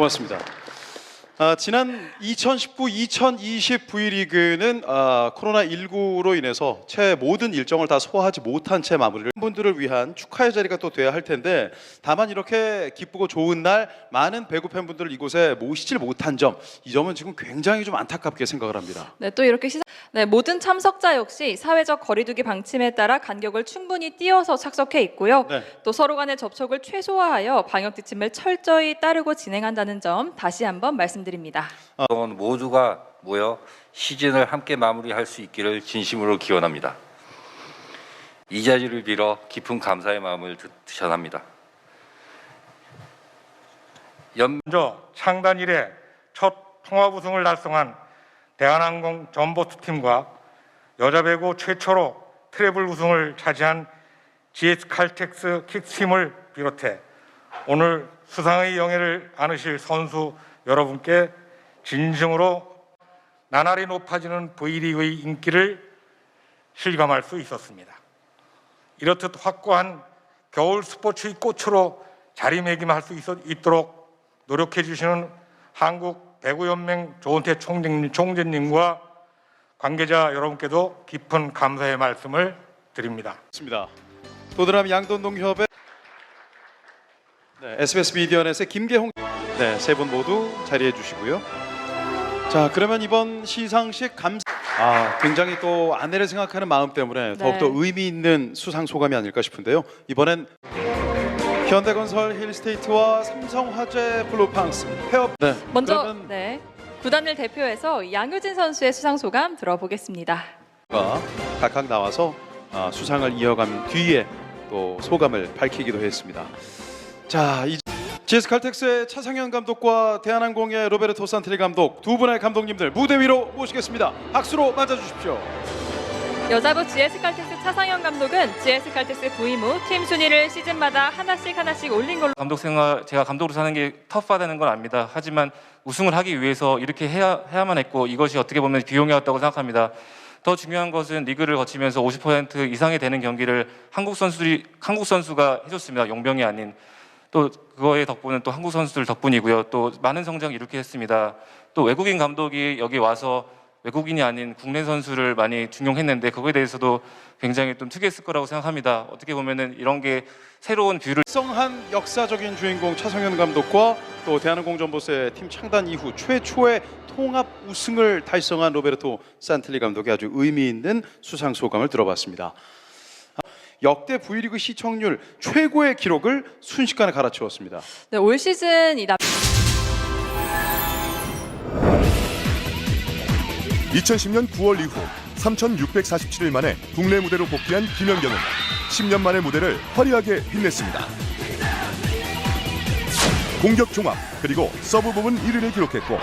고맙습니다. 아, 지난 2019-2020 V리그는 아, 코로나19로 인해서 채 모든 일정을 다 소화하지 못한 채 마무리를 분들을 위한 축하의 자리가 또 돼야 할 텐데 다만 이렇게 기쁘고 좋은 날 많은 배구 팬분들을 이곳에 모시질 못한 점 이 점은 지금 굉장히 좀 안타깝게 생각을 합니다. 네, 또 이렇게 시작. 네, 모든 참석자 역시 사회적 거리두기 방침에 따라 간격을 충분히 띄어서 착석해 있고요. 네. 또 서로 간의 접촉을 최소화하여 방역 지침을 철저히 따르고 진행한다는 점 다시 한번 말씀드립니다. 동원 모두가 모여 시즌을 함께 마무리할 수 있기를 진심으로 기원합니다. 이 자리를 빌어 깊은 감사의 마음을 드- 전합니다. 연 먼저 창단 이래 첫 통합 우승을 달성한 대한항공 전보트 팀과 여자 배구 최초로 트래블 우승을 차지한 GS 칼텍스 킥팀을 비롯해 오늘 수상의 영예를 안으실 선수 여러분께 진심으로 나날이 높아지는 V리그의 인기를 실감할 수 있었습니다. 이렇듯 확고한 겨울 스포츠의 꽃으로 자리매김할 수 있도록 노력해 주시는 한국 배구연맹 조은태 총재님, 총재님과 관계자 여러분께도 깊은 감사의 말씀을 드립니다. 있습니다. 보드람 양돈농협의 네, SBS 미디어넷의 김계홍 네, 세 분 모두 자리해 주시고요. 자, 그러면 이번 시상식 감사 아, 굉장히 또 아내를 생각하는 마음 때문에 네. 더욱더 의미 있는 수상 소감이 아닐까 싶은데요. 이번엔 현대건설 힐스테이트와 삼성화재 블루팡스 페어 네. 먼저 그러면 네. 구단을 대표해서 양효진 선수의 수상 소감 들어보겠습니다. 가 각각 나와서 아, 수상을 이어간 뒤에 또 소감을 밝히기도 했습니다. 자, 이 GS 칼텍스의 차상현 감독과 대한항공의 로베르토 산트리 감독 두 분의 감독님들 무대 위로 모시겠습니다. 박수로 맞아 주십시오. 여자부 GS 칼텍스 차상현 감독은 GS 칼텍스 부임 후 팀 순위를 시즌마다 하나씩 하나씩 올린 걸로 감독 생활 제가 감독으로 사는 게 터프하다는 건 압니다. 하지만 우승을 하기 위해서 이렇게 해야 해야만 했고 이것이 어떻게 보면 비용이었다고 생각합니다. 더 중요한 것은 리그를 거치면서 50% 이상이 되는 경기를 한국 선수들이 한국 선수가 해줬습니다. 용병이 아닌 또 그거의 덕분은 또 한국 선수들 덕분이고요. 또 많은 성장 이렇게 했습니다. 또 외국인 감독이 여기 와서 외국인이 아닌 국내 선수를 많이 중용했는데 그거에 대해서도 굉장히 좀 특이했을 거라고 생각합니다. 어떻게 보면은 이런 게 새로운 뷰를 성한 역사적인 주인공 차성현 감독과 또 대한항공 전보스의 팀 창단 이후 최초의 통합 우승을 달성한 로베르토 산틀리 감독의 아주 의미 있는 수상 소감을 들어봤습니다. 역대 V리그 시청률 최고의 기록을 순식간에 갈아치웠습니다. 네, 올 시즌 이 남... 2010년 9월 이후 3,647일 만에 국내 무대로 복귀한 김연경은 10년 만의 무대를 화려하게 빛냈습니다. 공격 종합 그리고 서브 부분 1위를 기록했고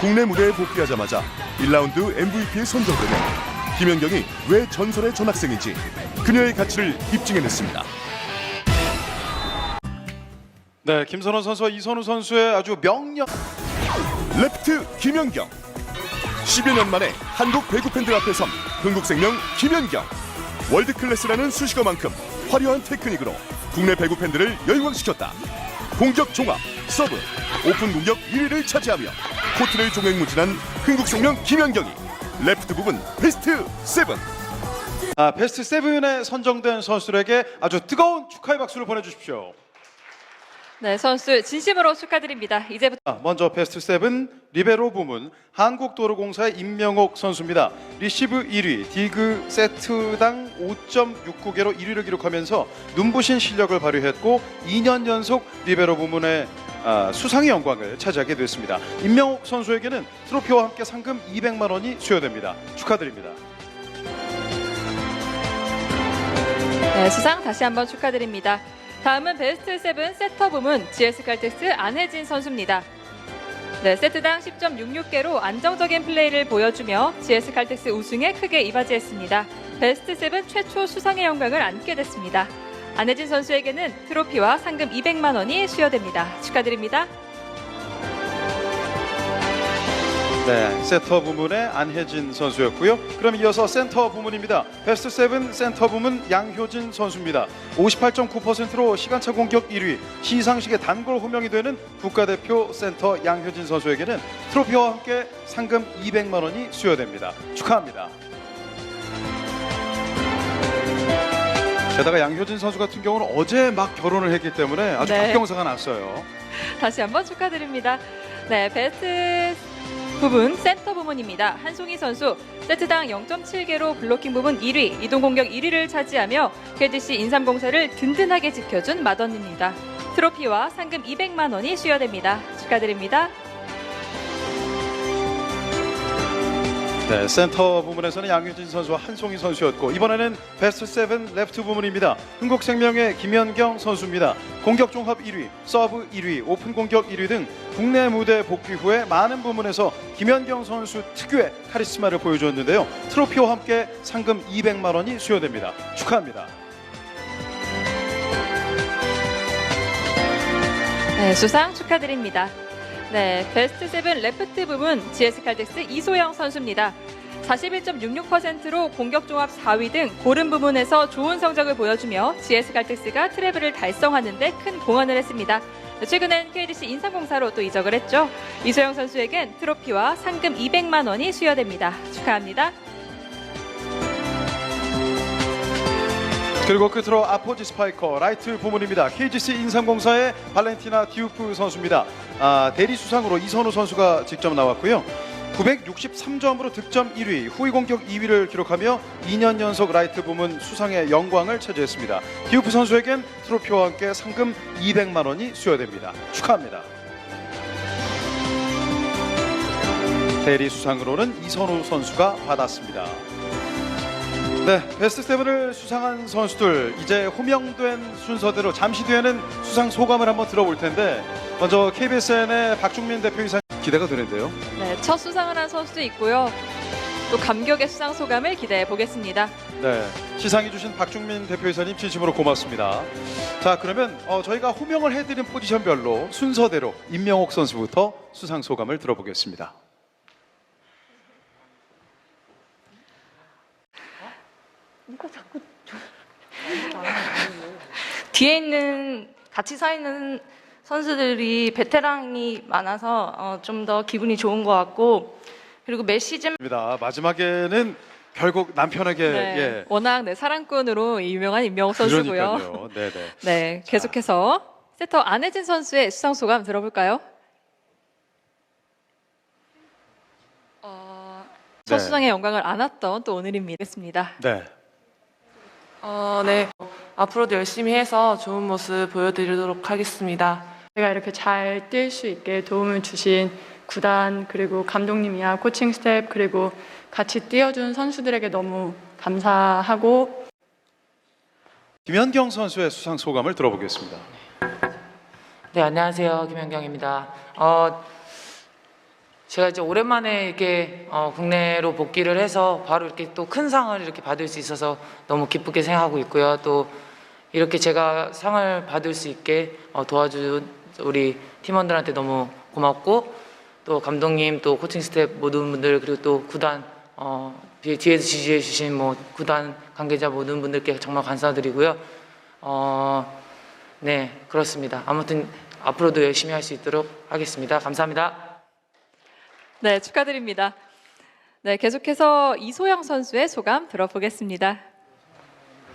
국내 무대에 복귀하자마자 1라운드 MVP에 선정되며 김연경이 왜 전설의 전학생인지 그녀의 가치를 입증해냈습니다. 네, 김선호 선수와 이선우 선수의 아주 명령. 레프트 김연경. 10여 년 만에 한국 배구 팬들 앞에 선 흥국생명 김연경. 월드 클래스라는 수식어만큼 화려한 테크닉으로 국내 배구 팬들을 열광시켰다. 공격 종합 서브 오픈 공격 1위를 차지하며 코트를 종횡무진한 흥국생명 김연경이 레프트 부분 베스트 7 아, 베스트 세븐에 선정된 선수들에게 아주 뜨거운 축하의 박수를 보내주십시오. 네, 선수 진심으로 축하드립니다. 이제부터 아, 먼저 베스트 세븐 리베로 부문 한국도로공사의 임명옥 선수입니다. 리시브 1위, 디그 세트당 5.69개로 1위를 기록하면서 눈부신 실력을 발휘했고 2년 연속 리베로 부문의 아, 수상의 영광을 차지하게 됐습니다. 임명옥 선수에게는 트로피와 함께 상금 200만 원이 수여됩니다. 축하드립니다. 네, 수상 다시 한번 축하드립니다. 다음은 베스트 세븐 세터 부문 GS 칼텍스 안혜진 선수입니다. 네, 세트당 10.66개로 안정적인 플레이를 보여주며 GS 칼텍스 우승에 크게 이바지했습니다. 베스트 세븐 최초 수상의 영광을 안게 됐습니다. 안혜진 선수에게는 트로피와 상금 200만 원이 수여됩니다. 축하드립니다. 네, 세터 부문의 안혜진 선수였고요. 그럼 이어서 센터 부문입니다. 베스트 세븐 센터 부문 양효진 선수입니다. 58.9%로 시간차 공격 1위, 시상식에 단골 호명이 되는 국가대표 센터 양효진 선수에게는 트로피와 함께 상금 200만 원이 수여됩니다. 축하합니다. 게다가 양효진 선수 같은 경우는 어제 막 결혼을 했기 때문에 아주 네. 각경사가 났어요. 다시 한번 축하드립니다. 네, 베스트 부분 센터 부문입니다. 한송희 선수 세트당 0.7개로 블로킹 부분 1위, 이동 공격 1위를 차지하며 KGC 인삼공사를 든든하게 지켜준 마던입니다. 트로피와 상금 200만 원이 수여됩니다. 축하드립니다. 네, 센터 부문에서는 양효진 선수와 한송희 선수였고 이번에는 베스트 세븐 레프트 부문입니다. 흥국생명의 김연경 선수입니다. 공격 종합 1위, 서브 1위, 오픈 공격 1위 등 국내 무대 복귀 후에 많은 부문에서 김연경 선수 특유의 카리스마를 보여주었는데요. 트로피와 함께 상금 200만 원이 수여됩니다. 축하합니다. 네, 수상 축하드립니다. 네, 베스트 세븐 레프트 부문 GS 칼텍스 이소영 선수입니다. 41.66%로 공격 종합 4위 등 고른 부문에서 좋은 성적을 보여주며 GS 칼텍스가 트래블을 달성하는 데 큰 공헌을 했습니다. 네, 최근엔 KDC 인삼공사로 또 이적을 했죠. 이소영 선수에겐 트로피와 상금 200만 원이 수여됩니다. 축하합니다. 그리고 끝으로 아포지 스파이커 라이트 부문입니다. KGC 인삼공사의 발렌티나 디우프 선수입니다. 아, 대리 수상으로 이선우 선수가 직접 나왔고요. 963점으로 득점 1위, 후위 공격 2위를 기록하며 2년 연속 라이트 부문 수상의 영광을 차지했습니다. 디우프 선수에겐 트로피와 함께 상금 200만 원이 수여됩니다. 축하합니다. 대리 수상으로는 이선우 선수가 받았습니다. 네, 베스트 세븐을 수상한 선수들 이제 호명된 순서대로 잠시 뒤에는 수상 소감을 한번 들어볼 텐데 먼저 KBSN의 박중민 대표이사 기대가 되는데요. 네, 첫 수상을 한 선수도 있고요. 또 감격의 수상 소감을 기대해 보겠습니다. 네, 시상해 주신 박중민 대표이사님 진심으로 고맙습니다. 자, 그러면 어, 저희가 호명을 해드린 포지션별로 순서대로 임명옥 선수부터 수상 소감을 들어보겠습니다. 뒤에 있는 같이 서 있는 선수들이 베테랑이 많아서 어, 좀 더 기분이 좋은 것 같고 그리고 매 시즌 입니다. 마지막에는 결국 남편에게 네, 예. 워낙 네, 사랑꾼으로 유명한 임명옥 선수고요. 네, 네. 네, 계속해서 세터 안혜진 선수의 수상 소감 들어볼까요? 어, 첫 네. 수상의 영광을 안았던 또 오늘입니다. 네. 어, 네. 앞으로도 열심히 해서 좋은 모습 보여드리도록 하겠습니다. 제가 이렇게 잘 뛸 수 있게 도움을 주신 구단 그리고 감독님이야 코칭 스텝 그리고 같이 뛰어준 선수들에게 너무 감사하고 김현경 선수의 수상 소감을 들어보겠습니다. 네, 안녕하세요. 김현경입니다. 어, 제가 이제 오랜만에 이렇게 어, 국내로 복귀를 해서 바로 이렇게 또 큰 상을 이렇게 받을 수 있어서 너무 기쁘게 생각하고 있고요. 또 이렇게 제가 상을 받을 수 있게 어, 도와준 우리 팀원들한테 너무 고맙고 또 감독님 또 코칭 스텝 모든 분들 그리고 또 구단 어, 뒤에- 뒤에서 지지해 주신 뭐 구단 관계자 모든 분들께 정말 감사드리고요. 어, 네, 그렇습니다. 아무튼 앞으로도 열심히 할 수 있도록 하겠습니다. 감사합니다. 네, 축하드립니다. 네, 계속해서 이소영 선수의 소감 들어보겠습니다.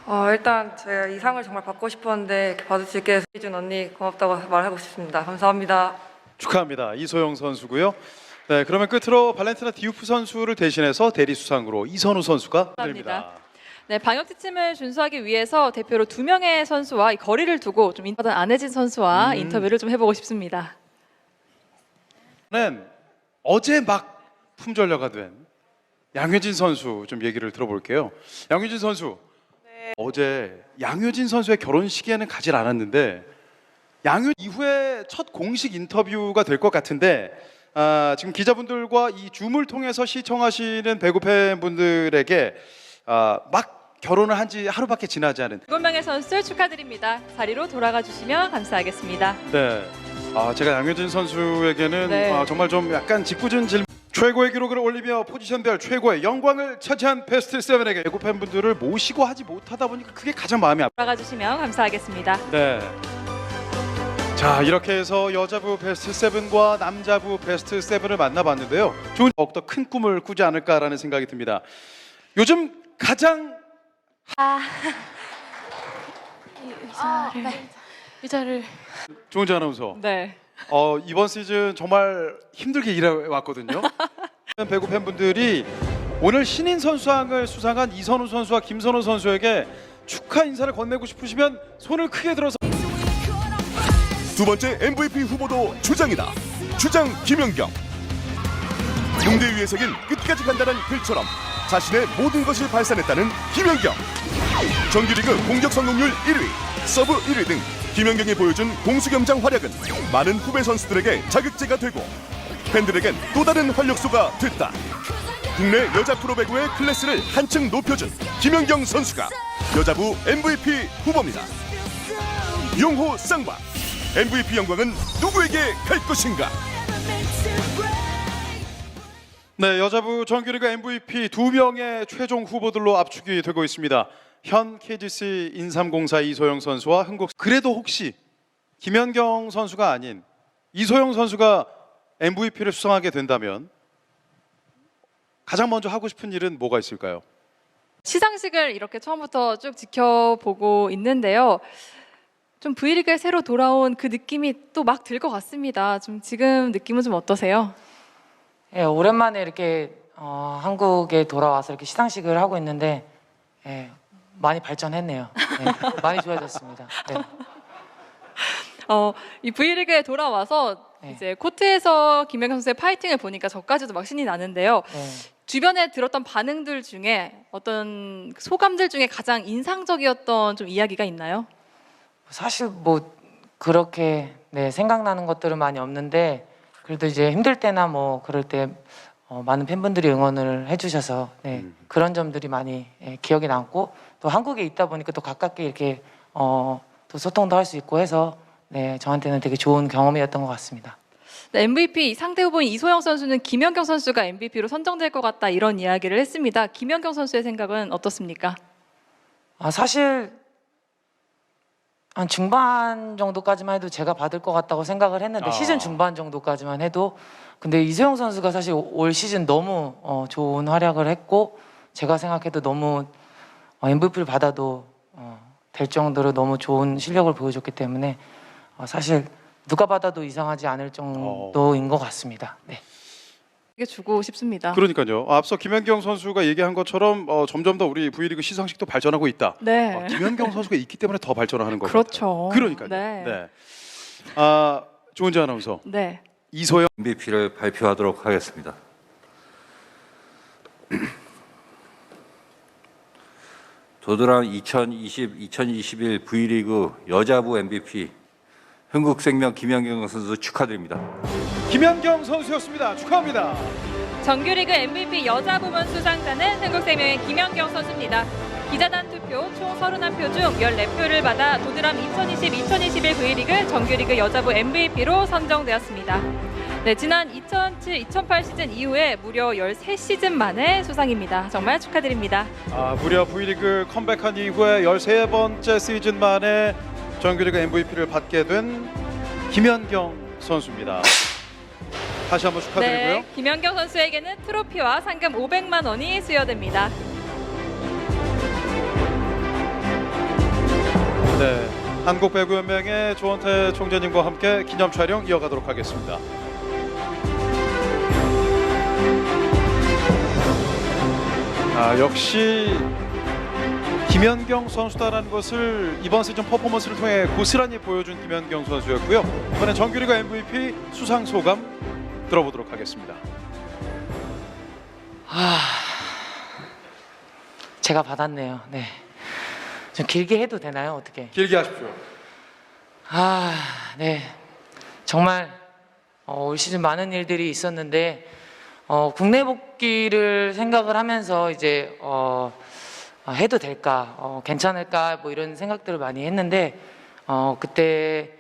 어, 일단 제가 이 상을 정말 받고 싶었는데 이렇게 받을 수 있게 해준 언니 고맙다고 말하고 싶습니다. 감사합니다. 축하합니다. 이소영 선수고요. 네, 그러면 끝으로 발렌티나 디우프 선수를 대신해서 대리 수상으로 이선우 선수가. 감사합니다. 네, 방역 지침을 준수하기 위해서 대표로 두 명의 선수와 이 거리를 두고 좀 인터뷰 안혜진 선수와 음. 인터뷰를 좀 해보고 싶습니다. 는 어제 막 품절녀가 된 양효진 선수 좀 얘기를 들어볼게요. 양효진 선수 어제 양효진 선수의 결혼식에는 가질 않았는데 양효 이후에 첫 공식 인터뷰가 될 것 같은데 아, 지금 기자분들과 이 줌을 통해서 시청하시는 배구 팬분들에게 아, 막 결혼을 한 지 하루밖에 지나지 않은 명의 선수 축하드립니다. 자리로 돌아가 주시면 감사하겠습니다. 네. 아, 제가 양효진 선수에게는 네. 아, 정말 좀 약간 짓궂은 질문 최고의 기록을 올리며 포지션별 최고의 영광을 차지한 베스트 세븐에게 배구 팬분들을 모시고 하지 못하다 보니까 그게 가장 마음이 아프다. 돌아가 주시면 감사하겠습니다. 네. 자 이렇게 해서 여자부 베스트 세븐과 남자부 베스트 세븐을 만나봤는데요. 좋은 더욱더 큰 꿈을 꾸지 않을까라는 생각이 듭니다. 요즘 가장 의자를 좋은 아나운서. 네. 어, 이번 시즌 정말 힘들게 일해왔거든요. 배구 팬분들이 오늘 신인 선수상을 수상한 이선우 선수와 김선호 선수에게 축하 인사를 건네고 싶으시면 손을 크게 들어서 두 번째 MVP 후보도 주장이다. 주장 김연경. 무대 위에 서긴 끝까지 간다는 글처럼 자신의 모든 것을 발산했다는 김연경. 정규리그 공격 성공률 1위, 서브 1위 등 김연경이 보여준 공수겸장 활약은 많은 후배 선수들에게 자극제가 되고 팬들에겐 또 다른 활력소가 됐다. 국내 여자 프로배구의 클래스를 한층 높여준 김연경 선수가 여자부 MVP 후보입니다. 용호 쌍바 MVP 영광은 누구에게 갈 것인가? 네 여자부 정규리그 MVP 두 명의 최종 후보들로 압축이 되고 있습니다. 현 KGC 인삼공사 이소영 선수와 흥국 그래도 혹시 김연경 선수가 아닌 이소영 선수가 MVP를 수상하게 된다면 가장 먼저 하고 싶은 일은 뭐가 있을까요? 시상식을 이렇게 처음부터 쭉 지켜보고 있는데요. 좀 V리그에 새로 돌아온 그 느낌이 또 막 들 것 같습니다. 좀 지금 느낌은 좀 어떠세요? 예, 오랜만에 이렇게 어, 한국에 돌아와서 이렇게 시상식을 하고 있는데 예, 많이 발전했네요. 예, 많이 좋아졌습니다. 네. 어, 이 V리그에 돌아와서 네. 이제 코트에서 김연경 선수의 파이팅을 보니까 저까지도 막 신이 나는데요. 네. 주변에 들었던 반응들 중에 어떤 소감들 중에 가장 인상적이었던 좀 이야기가 있나요? 사실 뭐 그렇게 네, 생각나는 것들은 많이 없는데 그래도 이제 힘들 때나 뭐 그럴 때 어, 많은 팬분들이 응원을 해주셔서 네, 그런 점들이 많이 예, 기억에 남고 또 한국에 있다 보니까 또 가깝게 이렇게 어, 또 소통도 할 수 있고 해서 네, 저한테는 되게 좋은 경험이었던 것 같습니다. 네, MVP 상대 후보인 이소영 선수는 김연경 선수가 MVP로 선정될 것 같다 이런 이야기를 했습니다. 김연경 선수의 생각은 어떻습니까? 아 사실 한 중반 정도까지만 해도 제가 받을 것 같다고 생각을 했는데 아. 시즌 중반 정도까지만 해도 근데 이소영 선수가 사실 올 시즌 너무 어, 좋은 활약을 했고 제가 생각해도 너무 어, MVP를 받아도 어, 될 정도로 너무 좋은 실력을 보여줬기 때문에 어, 사실 누가 받아도 이상하지 않을 정도인 것 같습니다. 네. 이게 주고 싶습니다. 그러니까요. 앞서 김연경 선수가 얘기한 것처럼 어, 점점 더 우리 V리그 시상식도 발전하고 있다. 네. 어, 김연경 선수가 있기 때문에 더 발전하는 거죠. 그렇죠. 그러니까요. 네. 네. 아 조은재 아나운서 네. 이소영 MVP를 발표하도록 하겠습니다. 도드람 2020-2021 V리그 여자부 MVP 흥국생명 김연경 선수 축하드립니다. 김연경 선수였습니다. 축하합니다. 정규리그 MVP 여자 부문 수상자는 한국생명의 김연경 선수입니다. 기자단 투표 총 31표 중 14표를 받아 도드람 2020-2021 V리그 정규리그 여자부 MVP로 선정되었습니다. 네, 지난 2007-2008 시즌 이후에 무려 13시즌 만에 수상입니다. 정말 축하드립니다. 아, 무려 V리그 컴백한 이후에 13번째 시즌 만에 정규리그 MVP를 받게 된 김연경 선수입니다. 다시 한번 축하드리고요. 네, 김연경 선수에게는 트로피와 상금 500만 원이 수여됩니다. 네. 한국배구연맹의 조원태 총재님과 함께 기념 촬영 이어가도록 하겠습니다. 아, 역시 김연경 선수다라는 것을 이번 시즌 퍼포먼스를 통해 고스란히 보여준 김연경 선수였고요. 이번엔 정규리그 MVP 수상 소감 들어보도록 하겠습니다. 제가 받았네요. 네. 좀 길게 해도 되나요? 어떻게? 길게 하십시오. 아, 네. 정말 어, 올 시즌 많은 일들이 있었는데 어, 국내 복귀를 생각을 하면서 이제 어, 아, 해도 될까, 어, 괜찮을까 뭐 이런 생각들을 많이 했는데 어, 그때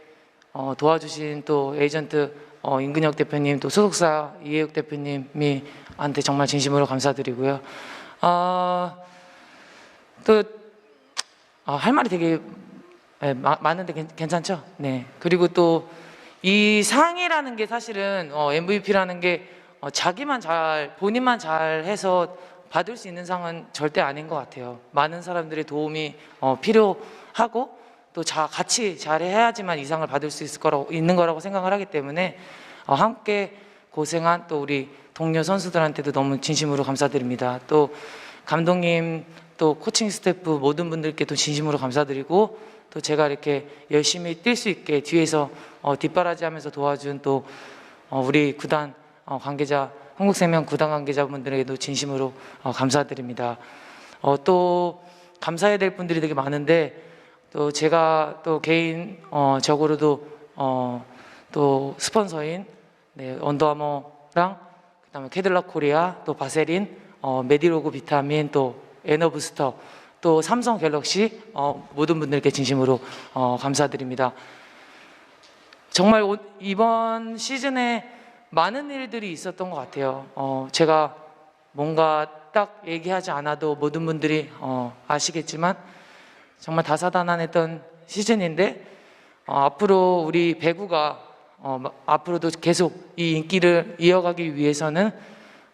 어, 도와주신 또 에이전트 어, 임근혁 대표님 또 소속사 이해욱 대표님이 한테 정말 진심으로 감사드리고요. 어, 또 아, 할 말이 되게 예, 마- 많은데 괜- 괜찮죠? 네. 그리고 또 이 상이라는 게 사실은 어, MVP라는 게 어, 자기만 잘 본인만 잘해서 받을 수 있는 상은 절대 아닌 것 같아요. 많은 사람들의 도움이 어, 필요하고 또 자, 같이 잘해야지만 이 상을 받을 수 있을 거라고 있는 거라고 생각을 하기 때문에 어, 함께 고생한 또 우리 동료 선수들한테도 너무 진심으로 감사드립니다. 또 감독님 또 코칭 스태프 모든 분들께도 진심으로 감사드리고 또 제가 이렇게 열심히 뛸 수 있게 뒤에서 어, 뒷바라지하면서 도와준 또 어, 우리 구단 어, 관계자 한국생명 구단 관계자분들에게도 진심으로 어, 감사드립니다. 어, 또 감사해야 될 분들이 되게 많은데 또 제가 또 개인 어, 적으로도 어, 또 스폰서인 네, 언더아머랑 그다음에 캐딜락 코리아 또 바세린 어, 메디로그 비타민 또 에너부스터 또 삼성 갤럭시 어, 모든 분들께 진심으로 어, 감사드립니다. 정말 오- 이번 시즌에 많은 일들이 있었던 것 같아요. 어, 제가 뭔가 딱 얘기하지 않아도 모든 분들이 어, 아시겠지만 정말 다사다난했던 시즌인데 어, 앞으로 우리 배구가 어, 마- 앞으로도 계속 이 인기를 이어가기 위해서는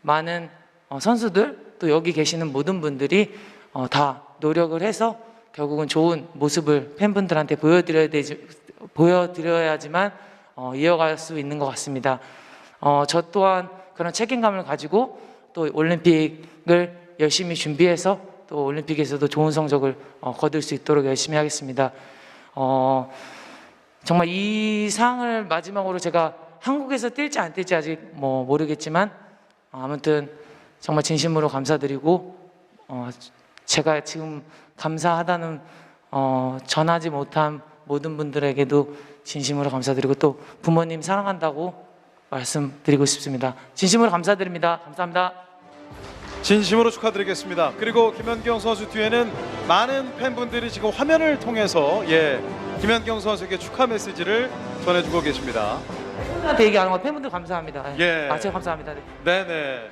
많은 어, 선수들 또 여기 계시는 모든 분들이 어, 다 노력을 해서 결국은 좋은 모습을 팬분들한테 보여드려야 되지 보여드려야지만 어, 이어갈 수 있는 것 같습니다. 어, 저 또한 그런 책임감을 가지고 또 올림픽을 열심히 준비해서 또 올림픽에서도 좋은 성적을 어, 거둘 수 있도록 열심히 하겠습니다. 어, 정말 이 상을 마지막으로 제가 한국에서 뛸지 안 뛸지 아직 뭐 모르겠지만 어, 아무튼 정말 진심으로 감사드리고 어, 제가 지금 감사하다는 어, 전하지 못한 모든 분들에게도 진심으로 감사드리고 또 부모님 사랑한다고 말씀드리고 싶습니다. 진심으로 감사드립니다. 감사합니다. 진심으로 축하드리겠습니다. 그리고 김연경 선수 뒤에는 많은 팬분들이 지금 화면을 통해서 예 김연경 선수에게 축하 메시지를 전해주고 계십니다. 팬분들한테 얘기하는 거 팬분들 감사합니다. 예. 아, 제가 감사합니다. 네. 네네.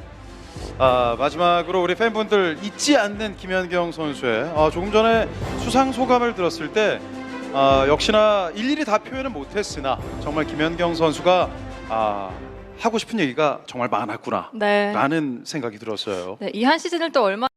아, 마지막으로 우리 팬분들 잊지 않는 김연경 선수의 아, 조금 전에 수상 소감을 들었을 때 아, 역시나 일일이 다 표현은 못했으나 정말 김연경 선수가 아, 하고 싶은 얘기가 정말 많았구나 네. 라는 생각이 들었어요. 네, 이한 시즌을 또 얼마